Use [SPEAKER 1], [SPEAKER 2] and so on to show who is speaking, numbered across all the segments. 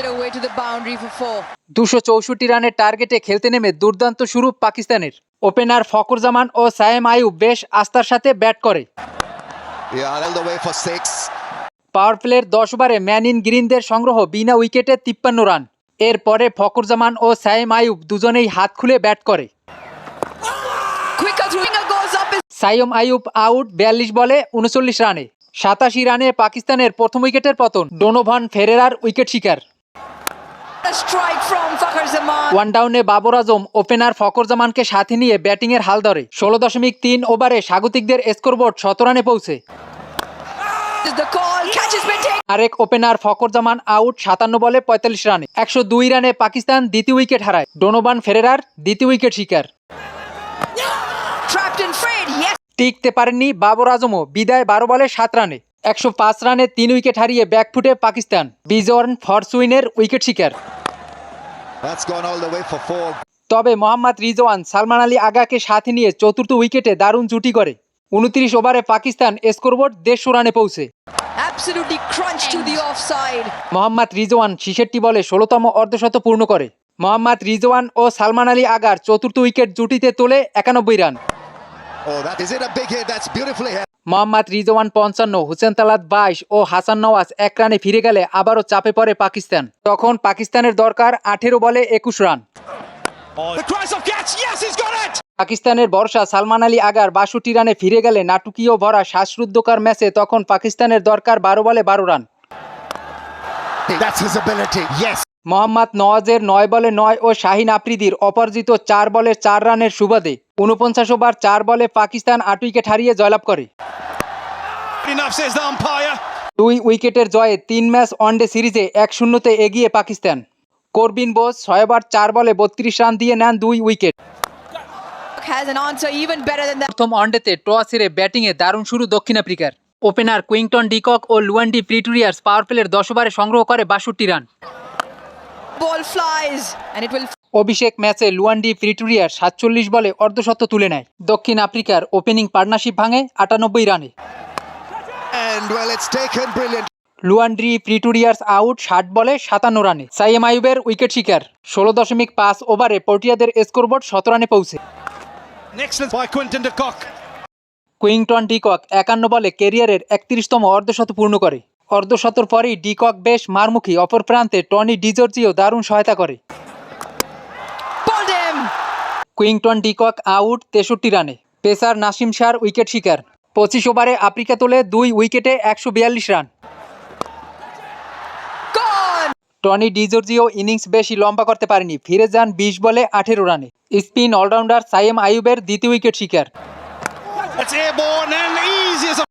[SPEAKER 1] it away to the boundary for four.
[SPEAKER 2] দুশো চৌষট্টি রানের টার্গেটে খেলতে নেমে দুর্দান্ত শুরু পাকিস্তানের। ওপেনার ফকর জামান ও সায়েম আয়ুব বেশ আস্থার সাথে ব্যাট করে।
[SPEAKER 3] Yeah, held away for six.
[SPEAKER 2] পাওয়ার প্লের দশ ওভারে ম্যান ইন গ্রিনদের সংগ্রহ বিনা উইকেটে তিপ্পান্ন রান। এরপরে ফকর জামান ও সায়েম আয়ুব দুজনেই হাত খুলে ব্যাট করে। সাইম আয়ুব আউট বিয়াল্লিশ বলে উনচল্লিশ রানে। সাতাশি রানে পাকিস্তানের প্রথম উইকেটের পতন। ডোনোভান ফেরেরার উইকেট শিকার। ওয়ান ডাউনে বাবর আজম ওপেনার ফকর জামানকে সাথে নিয়ে ব্যাটিংয়ের হাল ধরে। ষোলো দশমিক তিন ওভারে স্বাগতিকদের স্কোরবোর্ড শত রানে পৌঁছে. আরেক ওপেনার ফকর জামান আউট সাতান্ন বলে পঁয়তাল্লিশ রানে। একশো দুই রানে পাকিস্তান দ্বিতীয় উইকেট হারায়। ডোনোবান ফেরেরার দ্বিতীয় উইকেট শিকার. টিকতে পারেননি বাবর আজমও বিদায় বারো বলে সাত রানে। একশো পাঁচ রানে তিন উইকেট হারিয়ে ব্যাকফুটে পাকিস্তান। বিজর্ন ফরসুইনের উইকেট শিকার. তবে মোহাম্মদ রিজওয়ান সালমান আলী আগাকে সাথে নিয়ে চতুর্থ উইকেটে দারুণ জুটি করে। উনত্রিশ ওভারে পাকিস্তান স্কোরবোর্ড দেড়শো রানে পৌঁছে। মোহাম্মদ রিজওয়ান ছিষট্টি বলে ষোলোতম অর্ধশত পূর্ণ করে। মোহাম্মদ রিজওয়ান ও সালমান আলী আগার চতুর্থ উইকেট জুটিতে তোলে একানব্বই রান। মোহাম্মদ রিজওয়ান পঞ্চান্ন হুসেন তালাত বাইশ ও হাসান নওয়াজ এক রানে ফিরে গেলে আবারও চাপে পড়ে পাকিস্তান তখন পাকিস্তানের দরকার আঠেরো বলে একুশ রান. পাকিস্তানের বর্ষা সালমান আলী আগার বাষট্টি রানে ফিরে গেলে নাটকীয় ভরা শ্বাসরুদ্ধকর ম্যাচে তখন পাকিস্তানের দরকার বারো বলে বারো run
[SPEAKER 3] That's his ability. Yes.
[SPEAKER 2] Mohammad নওয়াজের নয় বলে নয় ও শাহিন আফ্রিদির অপরাজিত চার বলে চার রানের সুবাদে উনপঞ্চাশ ওভার চার বলে পাকিস্তান আট উইকেট হারিয়ে জয়লাভ করে. দুই উইকেটের জয়ে তিন ম্যাচ ওয়ানডে সিরিজে এক শূন্যতে এগিয়ে পাকিস্তান। করবিন বোস ছয় ওভার চার বলে বত্রিশ রান দিয়ে নেন দুই উইকেট. প্রথম ওয়ানডেতে টস হেরে ব্যাটিংয়ে দারুণ শুরু দক্ষিণ আফ্রিকার। ওপেনার কুইংটন ডিকক ও লুয়ান্ডি প্রিটুরিয়ার্স পাওয়ার প্লের দশ ওভারে সংগ্রহ করে বাষট্টি run.
[SPEAKER 1] Ball flies. And it will
[SPEAKER 2] অভিষেক ম্যাচে লুয়ান্ডি প্রিটুরিয়ার সাতচল্লিশ বলে অর্ধশত তুলে নেয়। দক্ষিণ আফ্রিকার ওপেনিং পার্টনারশিপ ভাঙে আটানব্বই রানে।
[SPEAKER 3] And well, it's taken brilliant.
[SPEAKER 2] Lhuandre প্রিটুরিয়ার্স out ষাট বলে সাতান্ন রানে। সাইয়েম আয়ুবের উইকেট শিকার। ষোলো দশমিক পাঁচ ওভারে পটিয়াদের স্কোরবোর্ড শত রানে পৌঁছে।
[SPEAKER 4] Excellent by Quinton
[SPEAKER 2] Quinton de Kock একান্ন বলে কেরিয়ারের একত্রিশতম অর্ধশত পূর্ণ করে। অর্ধশতর পরেই ডিকক বেশ মারমুখী। অপর প্রান্তে টনি ডিজর্জিও দারুণ সহায়তা করে। কুইংটন ডিকক আউট তেষট্টি রানে। পেসার নাসিম শাহর উইকেট শিকার। পঁচিশ ওভারে আফ্রিকা তোলে দুই উইকেটে একশো বিয়াল্লিশ রান। টনি ডিজর্জিও ইনিংস বেশি লম্বা করতে পারেনি। ফিরে যান বিশ বলে আঠেরো রানে। স্পিন অলরাউন্ডার সাইয়েম আয়ুবের দ্বিতীয় উইকেট শিকার।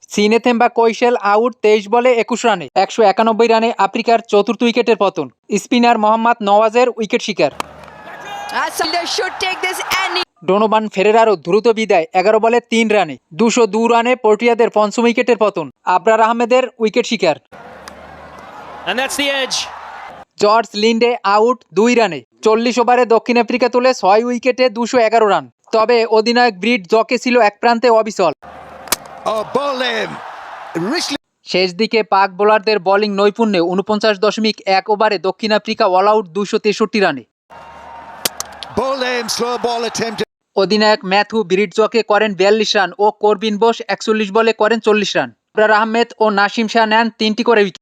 [SPEAKER 2] সিনেথেম্বা কৈশেল আউট তেইশ বলে একুশ রানে একশো একানব্বই রানে আফ্রিকার চতুর্থ উইকেটের পতন। স্পিনার মোহাম্মদ নওয়াজের উইকেট শিকার।
[SPEAKER 1] he
[SPEAKER 2] ডোনোভান ফেরেরারও দ্রুত বিদায় এগারো বলে তিন রানে দুশো দু রানে পোর্টিয়াদের পঞ্চম উইকেটের পতন। আবরার আহমেদের উইকেট শিকার. জর্জ লিন্ডে আউট দুই রানে চল্লিশ ওভারে দক্ষিণ আফ্রিকা তুলে ছয় উইকেটে দুশো এগারো রান। তবে অধিনায়ক ব্রিড জকে ছিল এক প্রান্তে অবিচল। শেষ দিকে পাক বোলারদের বোলিং নৈপুণ্যে উনপঞ্চাশ দশমিক এক ওভারে দক্ষিণ আফ্রিকা অল আউট দুশো তেষট্টি রানে. অধিনায়ক ম্যাথু ব্রিডজকে করেন বিয়াল্লিশ রান ও করবিন বোস একচল্লিশ বলে করেন চল্লিশ রান। আবরার আহমেদ ও নাসিম শাহ নেন তিনটি করে উইকেট।